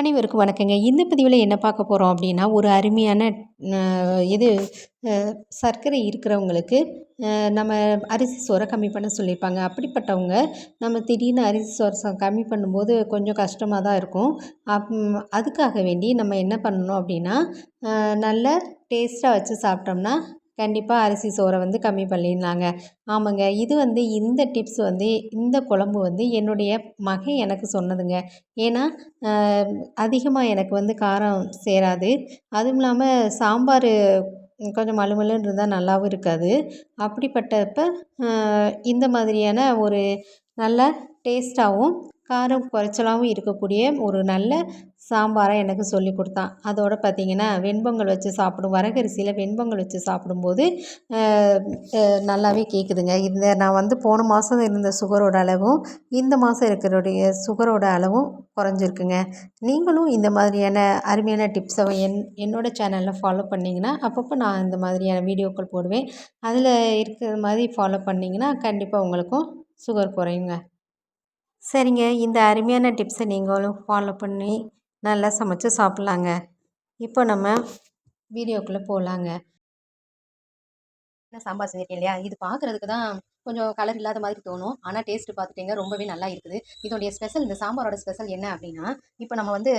அனைவருக்கும் வணக்கங்க. இந்த பதிவில் என்ன பார்க்க போகிறோம் அப்படின்னா ஒரு அருமையான இது சர்க்கரை இருக்கிறவங்களுக்கு நம்ம அரிசி சோறை கம்மி பண்ண சொல்லியிருப்பாங்க. அப்படிப்பட்டவங்க நம்ம திடீர்னு அரிசி சோறு கம்மி பண்ணும்போது கொஞ்சம் கஷ்டமாக தான் இருக்கும். அப் அதுக்காக வேண்டி நம்ம என்ன பண்ணணும் அப்படின்னா நல்ல டேஸ்ட்டாக வச்சு சாப்பிட்டோம்னா கண்டிப்பாக அரிசி சோறை வந்து கம்மி பண்ணிடலாங்க. ஆமாங்க இது வந்து இந்த டிப்ஸ் வந்து இந்த குழம்பு வந்து என்னுடைய மகன் எனக்கு சொன்னதுங்க. ஏன்னா அதிகமாக எனக்கு வந்து காரம் சேராது. அதுவும் இல்லாமல் சாம்பார் கொஞ்சம் மலுமலுன்னு இருந்தால் நல்லாவும் இருக்காது. அப்படிப்பட்டப்ப இந்த மாதிரியான ஒரு நல்ல டேஸ்ட்டாகவும் காரம் குறைச்சலாகவும் இருக்கக்கூடிய ஒரு நல்ல சாம்பாரை எனக்கு சொல்லி கொடுத்தான். அதோடு பார்த்திங்கன்னா வெண்பொங்கல் வச்சு சாப்பிடும் வரகரிசியில் வெண்பொங்கல் வச்சு சாப்பிடும்போது நல்லாவே கேட்குதுங்க இந்த நான் வந்து போன மாதம் இருந்த சுகரோட அளவும் இந்த மாதம் இருக்கிறோடைய சுகரோட அளவும் குறைஞ்சிருக்குங்க. நீங்களும் இந்த மாதிரியான அருமையான டிப்ஸை என் என்னோடய சேனலில் ஃபாலோ பண்ணிங்கன்னா அப்பப்போ நான் இந்த மாதிரியான வீடியோக்கள் போடுவேன். அதில் இருக்கிற மாதிரி ஃபாலோ பண்ணிங்கன்னா கண்டிப்பாக உங்களுக்கும் சுகர் குறையுங்க. சரிங்க. இந்த அருமையான டிப்ஸை நீங்களும் ஃபாலோ பண்ணி நல்லா சமைச்சு சாப்பிட்லாங்க. இப்போ நம்ம வீடியோக்குள்ளே போகலாங்க என்ன சாம்பார் செஞ்சிருக்கேன் இல்லையா? இது பார்க்குறதுக்கு தான் கொஞ்சம் கலர் இல்லாத மாதிரி தோணும். ஆனால் டேஸ்ட்டு பார்த்துட்டீங்க ரொம்பவே நல்லா இருக்குது. இதோடைய ஸ்பெஷல் இந்த சாம்பாரோட ஸ்பெஷல் என்ன அப்படின்னா இப்போ நம்ம வந்து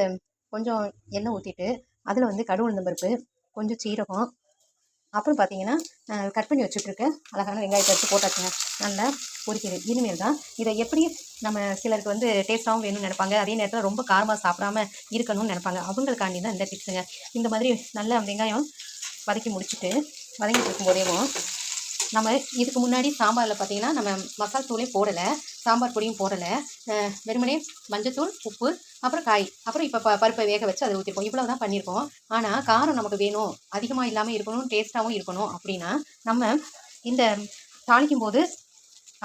கொஞ்சம் எண்ணெய் ஊற்றிட்டு அதில் வந்து கடுகு உளுந்தம்பருப்பு கொஞ்சம் சீரகம் அப்புறம் பார்த்தீங்கன்னா கட் பண்ணி வச்சுட்ருக்க அழகான வெங்காயத்தை எடுத்து போட்டாச்சுங்க. நல்லா பொரிக்குது. இனிமேல் தான் இதை எப்படி நம்ம சிலருக்கு வந்து டேஸ்ட்டாகவும் வேணும்னு நினைப்பாங்க. அதே நேரத்தில் ரொம்ப காரமாக சாப்பிடாம இருக்கணும்னு நினைப்பாங்க. அவங்களுக்காண்டி தான் இந்த டிப்ஸுங்க இந்த மாதிரி நல்ல வெங்காயம் வதக்கி முடிச்சுட்டு வதங்கிட்டு இருக்கும்போதேவும் நம்ம இதுக்கு முன்னாடி சாம்பாரில் பார்த்தீங்கன்னா நம்ம மசால் தூளே போடலை. சாம்பார் பொடியும் போடலை. வெறுமனே மஞ்சத்தூள் உப்பு அப்புறம் காய். அப்புறம் இப்போ ப பருப்பை வேக வச்சு அதை ஊற்றிருக்கோம் இவ்வளோ தான் பண்ணியிருக்கோம் ஆனால் காரம் நமக்கு வேணும். அதிகமாக இல்லாமல் இருக்கணும் டேஸ்ட்டாகவும் இருக்கணும் அப்படின்னா நம்ம இந்த தாளிக்கும் போது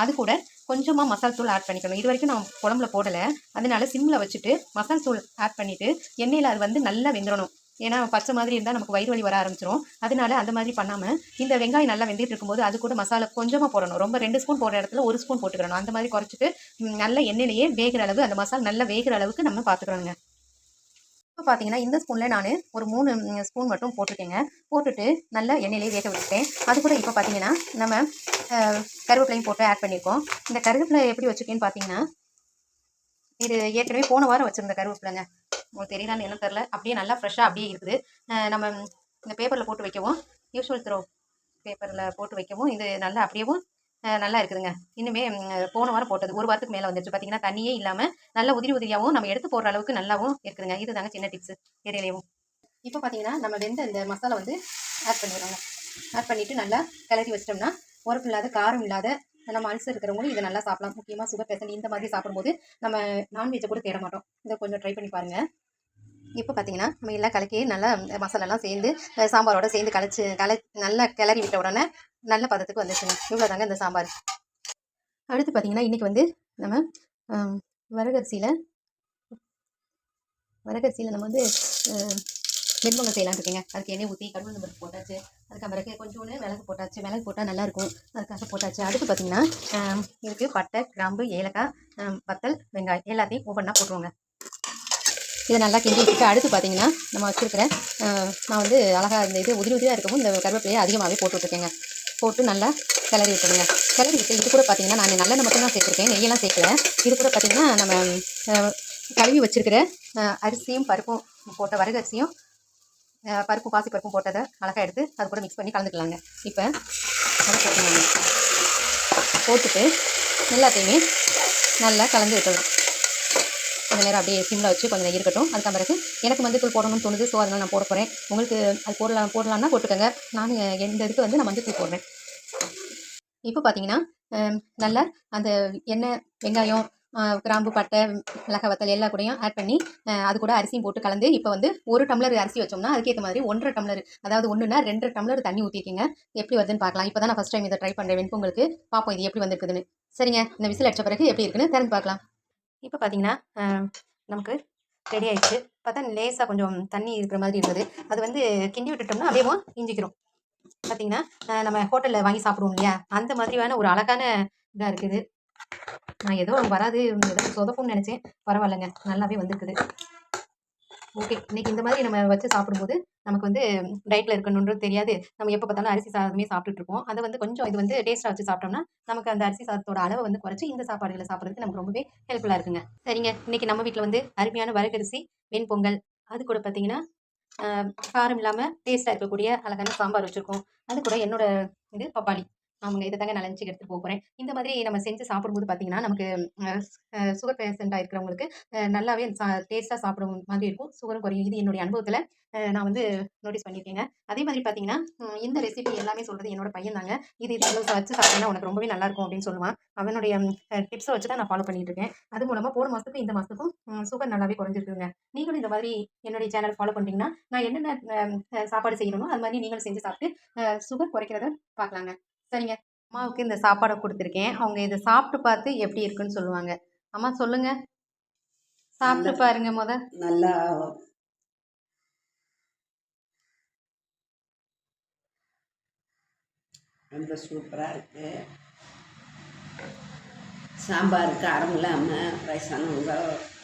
அது கூட கொஞ்சமாக மசால் தூள் ஆட் பண்ணிக்கணும். இது வரைக்கும் நம்ம குழம்புல போடலை. அதனால சிம்மில் வச்சுட்டு மசால் தூள் ஆட் பண்ணிவிட்டு எண்ணெயில் அது வந்து நல்லா வெந்துடணும் ஏன்னா பச்சை மாதிரி இருந்தால் நமக்கு வயிறு வலி வர ஆரம்பிச்சிரும். அதனால அந்த மாதிரி பண்ணாமல் இந்த வெங்காயம் நல்லா வெந்துட்டு இருக்கும்போது அது கூட மசாலா கொஞ்சமாக போடணும். ரொம்ப ரெண்டு ஸ்பூன் போடுற இடத்துல ஒரு ஸ்பூன் போட்டுக்கிறணும் அந்த மாதிரி குறைச்சிட்டு நல்ல எண்ணெயிலேயே வேகிற அளவு அந்த மசாலா நல்லா வேகிற அளவுக்கு நம்ம பார்த்துக்கிறோங்க இப்போ பார்த்தீங்கன்னா இந்த ஸ்பூனில் நான் ஒரு மூணு ஸ்பூன் மட்டும் போட்டிருக்கேங்க. போட்டுட்டு நல்லா எண்ணெயிலே வேக விட்டுட்டேன் அது கூட இப்போ பார்த்தீங்கன்னா நம்ம கருவேப்பிலையும் போட்டு ஆட் பண்ணியிருக்கோம் இந்த கருவேப்பிலை எப்படி வச்சுருக்கேன்னு பார்த்தீங்கன்னா இது ஏற்கனவே போன வாரம் வச்சுருந்த கருவேப்பிலைங்க. உங்களுக்கு தெரியலான்னு என்ன தெரில அப்படியே நல்லா ஃப்ரெஷ்ஷாக அப்படியே இருக்குது. நம்ம இந்த பேப்பரில் போட்டு வைக்கவும் யூஸ்வல் த்ரோ பேப்பரில் போட்டு வைக்கவும் இது நல்லா அப்படியேவும் நல்லா இருக்குதுங்க. இன்னுமே போன வாரம் போட்டது. ஒரு வாரத்துக்கு மேலே வந்துருச்சு. பார்த்தீங்கன்னா தண்ணியே இல்லாமல் நல்லா உதிரி உதிரியாகவும் நம்ம எடுத்து போடுற அளவுக்கு நல்லாவும் இருக்குதுங்க. இது தாங்க சின்ன டிப்ஸ் இடையிலையும். இப்போ பார்த்தீங்கன்னா நம்ம வெந்த இந்த மசாலா வந்து ஆட் பண்ணிடுறோங்க ஆட் பண்ணிவிட்டு நல்லா கிளறி வச்சிட்டோம்னா உரப்பு இல்லாத காரம் இல்லாத நம்ம அல்சர் இருக்கிறவங்களும் இதை நல்லா சாப்பிடலாம். முக்கியமாக சுகர் பேஷண்ட் இந்த மாதிரி சாப்பிடும்போது நம்ம நான்வெஜ்ஜை கூட தேட மாட்டோம். இதை கொஞ்சம் ட்ரை பண்ணி பாருங்கள் இப்போ பார்த்தீங்கன்னா நம்ம எல்லாம் கலக்கி நல்லா மசாலாலாம் சேர்ந்து சாம்பாரோட சேர்ந்து கலைச்சி கலை நல்லா கிளறி விட்ட உடனே நல்ல பதத்துக்கு வந்துச்சுங்க இவ்வளோ தாங்க இந்த சாம்பார். அடுத்து பார்த்தீங்கன்னா இன்றைக்கி வந்து நம்ம வரகரிசியில் வரகரிசியில் நம்ம வந்து வெண்பொங்கல் செய்யலாம் இருக்கீங்க. அதுக்கு எண்ணெய் ஊற்றி கடுகு நம்பருக்கு போட்டாச்சு. அதுக்கு பிறகு கொஞ்சோண்டு மிளகு போட்டாச்சு. மிளகு போட்டால் நல்லாயிருக்கும் அதுக்காக போட்டாச்சு. அடுத்து பார்த்தீங்கன்னா இதுக்கு பட்டை கிராம்பு ஏலக்காய் வத்தல் வெங்காயம் எல்லாத்தையும் ஒவ்வொன்றா போட்டுருவோங்க. இதை நல்லா கிண்டி வச்சுட்டு அடுத்து பார்த்தீங்கன்னா நம்ம வச்சுருக்கிறேன் நான் வந்து அழகாக இந்த இது உதிரி உதிரியாக இருக்கவும் இந்த கருவேப்பிலையை அதிகமாகவே போட்டு விட்டுருக்கேங்க. போட்டு நல்லா கிளறி விட்டுருங்க. கிளறி விட்டு இது கூட பார்த்தீங்கன்னா நான் நல்லெண்ணெய் மட்டும் தான் சேர்த்துருக்கேன் நெய்யெல்லாம் சேர்க்கல. இது கூட பார்த்தீங்கன்னா நம்ம கழுவி வச்சுருக்கிற அரிசியும் பருப்பும் போட்ட வரகரிசியும் பருப்பு பாசி பருப்பும் போட்டதை அழகாக எடுத்து அது கூட மிக்ஸ் பண்ணி கலந்துக்கலாங்க. இப்போ அதை போட்டுட்டு எல்லாத்தையுமே நல்லா கலந்து விட்டுடலாம். கொஞ்சம் நேரம் அப்படியே சிம்மில் வச்சு கொஞ்சம் நேரம் இருக்கட்டும். அதுக்கு பிறகு எனக்கு மஞ்சத்தூள் போடணும்னு தோணுது. ஸோ அதனால் நான் போட போகிறேன் உங்களுக்கு அது போடலாம் போடலான்னா போட்டுக்கோங்க. நான் எந்த இதுக்கு வந்து நான் மஞ்சத்தூள் போடுறேன். இப்போ பார்த்தீங்கன்னா நல்லா அந்த எண்ணெய் வெங்காயம் கிராம்பு பட்டை மிளகா வத்தல் எல்லா கூடயும் ஆட் பண்ணி அது கூட அரிசியும் போட்டு கலந்து இப்போ வந்து ஒரு டம்ளர் அரிசி வச்சோம்னா அதுக்கேற்ற மாதிரி ஒன்றரை டம்ளர் அதாவது ஒன்றுனா ரெண்டு டம்ளர் தண்ணி ஊற்றிருக்கீங்க எப்படி வருதுன்னு பார்க்கலாம் இப்போ தான் நான் ஃபஸ்ட் டைம் இதை ட்ரை பண்ணுறேன் வெண்பொங்கலுக்கு பார்ப்போம் இது எப்படி வந்துருக்குதுன்னு. சரிங்க. இந்த விசில் அடித்த பிறகு எப்படி இருக்குன்னு திறந்து பார்க்கலாம் இப்போ பார்த்தீங்கன்னா நமக்கு ரெடி ஆயிடுச்சு. பார்த்தா லேசாக கொஞ்சம் தண்ணி இருக்கிற மாதிரி இருக்குது அது வந்து கிண்டி விட்டுட்டோம்னா அப்படியே இஞ்சிக்கிறோம் பார்த்தீங்கன்னா நம்ம ஹோட்டலில் வாங்கி சாப்பிடுவோம் இல்லையா? அந்த மாதிரியான ஒரு அழகான இதாக இருக்குது. நான் ஏதோ வராது ஏதோ சொதப்பும்னு நினச்சேன். பரவாயில்லைங்க. நல்லாவே வந்துருக்குது. ஓகே இன்னைக்கு இந்த மாதிரி நம்ம வச்சு சாப்பிடும்போது நமக்கு வந்து டயட்டில் இருக்கணுன்றது தெரியாது. நம்ம எப்போ பார்த்தாலும் அரிசி சாதமே சாப்பிட்டுட்டு அதை வந்து கொஞ்சம் இது வந்து டேஸ்ட்டாக வச்சு சாப்பிட்டோம்னா நமக்கு அந்த அரிசி சாதத்தோட அளவை வந்து குறைச்சி இந்த சாப்பாடுகளை சாப்பிட்றதுக்கு நமக்கு ரொம்பவே ஹெல்ப்ஃபுல்லாக இருக்குங்க. சரிங்க. இன்னைக்கு நம்ம வீட்டில் வந்து அருமையான வரகரிசி வெண்பொங்கல் அது கூட பார்த்தீங்கன்னா காரம் இல்லாமல் டேஸ்ட்டாக இருக்கக்கூடிய அழகான சாம்பார் வச்சுருக்கோம். அது கூட என்னோட இது பப்பாளி. அவங்க இதை தாங்க நான் லஞ்சுக்கு எடுத்து போகிறேன் இந்த மாதிரி நம்ம செஞ்சு சாப்பிடும்போது பார்த்தீங்கன்னா நமக்கு சுகர் பேஷண்ட்டாக இருக்கிறவங்களுக்கு நல்லாவே சா டேஸ்ட்டாக சாப்பிடும் மாதிரி இருக்கும். சுகரும் குறையும். இது என்னுடைய அனுபவத்தில் நான் வந்து நோட்டீஸ் பண்ணியிருக்கேங்க. அதே மாதிரி பார்த்தீங்கன்னா இந்த ரெசிபி எல்லாமே சொல்கிறது என்னோட பையன் தாங்க. இது இது வச்சு சாப்பிட்டேன்னா உனக்கு ரொம்பவே நல்லா இருக்கும் அப்படின்னு சொல்லுவான். அவனுடைய டிப்ஸை வச்சு தான் நான் ஃபாலோ பண்ணிட்டு இருக்கேன். அது மூலமாக போன மாதத்துக்கும் இந்த மாதத்துக்கும் சுகர் நல்லாவே குறைஞ்சிருக்குங்க. நீங்களும் இந்த மாதிரி என்னுடைய சேனல் ஃபாலோ பண்ணிட்டீங்கன்னா நான் என்னென்ன சாப்பாடு செய்யணுமோ அது மாதிரி நீங்களும் செஞ்சு சாப்பிட்டு சுகர் குறைக்கிறத பார்க்கலாங்க சரிங்க. அம்மாவுக்கு இந்த சாப்பாடை கொடுத்துருக்கேன். அவங்க இதை சாப்பிட்டு பார்த்து எப்படி இருக்குன்னு சொல்லுவாங்க. அம்மா சொல்லுங்க. சாப்பிட்டு பாருங்க முத. நல்லா ரொம்ப சூப்பராக இருக்குது சாம்பார் காரம் இல்லாமல் வயசானவங்க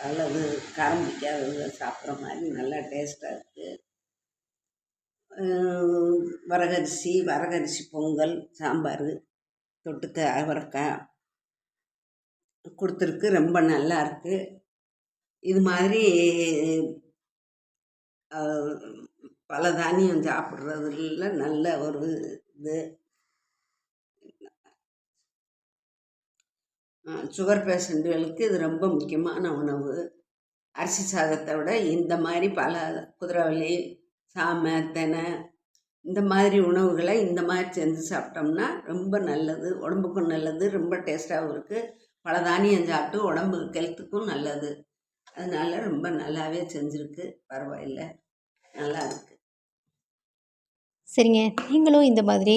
அல்லது காரம் பிடிக்காதவங்க சாப்பிட்ற மாதிரி நல்லா டேஸ்ட்டாக இருக்குது வரகரிசி வரகரிசி பொங்கல் சாம்பார் தொட்டுக்க அவரைக்காய் கொடுத்துருக்கு. ரொம்ப நல்லா இருக்குது இது மாதிரி பல தானியம் சாப்பிட்றதுல நல்ல ஒரு இது. சுகர் பேஷண்ட்டுகளுக்கு இது ரொம்ப முக்கியமான உணவு. அரிசி சாதத்தை விட இந்த மாதிரி பல குதிரைவலி சாமை தெனை இந்த மாதிரி உணவுகளை இந்த மாதிரி செஞ்சு சாப்பிட்டோம்னா ரொம்ப நல்லது உடம்புக்கும் நல்லது ரொம்ப டேஸ்ட்டாகவும் இருக்குது பல தானியம் சாப்பிட்டு உடம்பு ஹெல்த்துக்கும் நல்லது. அதனால் ரொம்ப நல்லாவே செஞ்சுருக்கு. பரவாயில்லை. நல்லா இருக்குது சரிங்க. நீங்களும் இந்த மாதிரி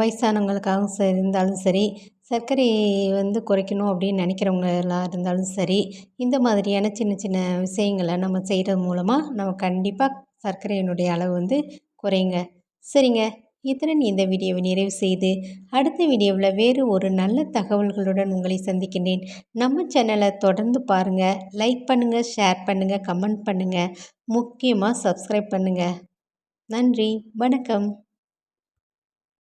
வயசானவங்களுக்காகவும் சரி இருந்தாலும் சரி சர்க்கரை வந்து குறைக்கணும் அப்படின்னு நினைக்கிறவங்களாக இருந்தாலும் சரி இந்த மாதிரியான சின்ன சின்ன விஷயங்களை நம்ம செய்கிறது மூலமாக நம்ம கண்டிப்பாக சர்க்கரையினுடைய அளவு வந்து குறையுங்க சரிங்க. இத்துடன் இந்த வீடியோவை நிறைவு செய்து அடுத்த வீடியோவில் வேறு ஒரு நல்ல தகவல்களுடன் உங்களை சந்திக்கின்றேன். நம்ம சேனலை தொடர்ந்து பாருங்கள் லைக் பண்ணுங்கள் ஷேர் பண்ணுங்கள் கமெண்ட் பண்ணுங்கள் முக்கியமாக சப்ஸ்கிரைப் பண்ணுங்கள் நன்றி. வணக்கம்.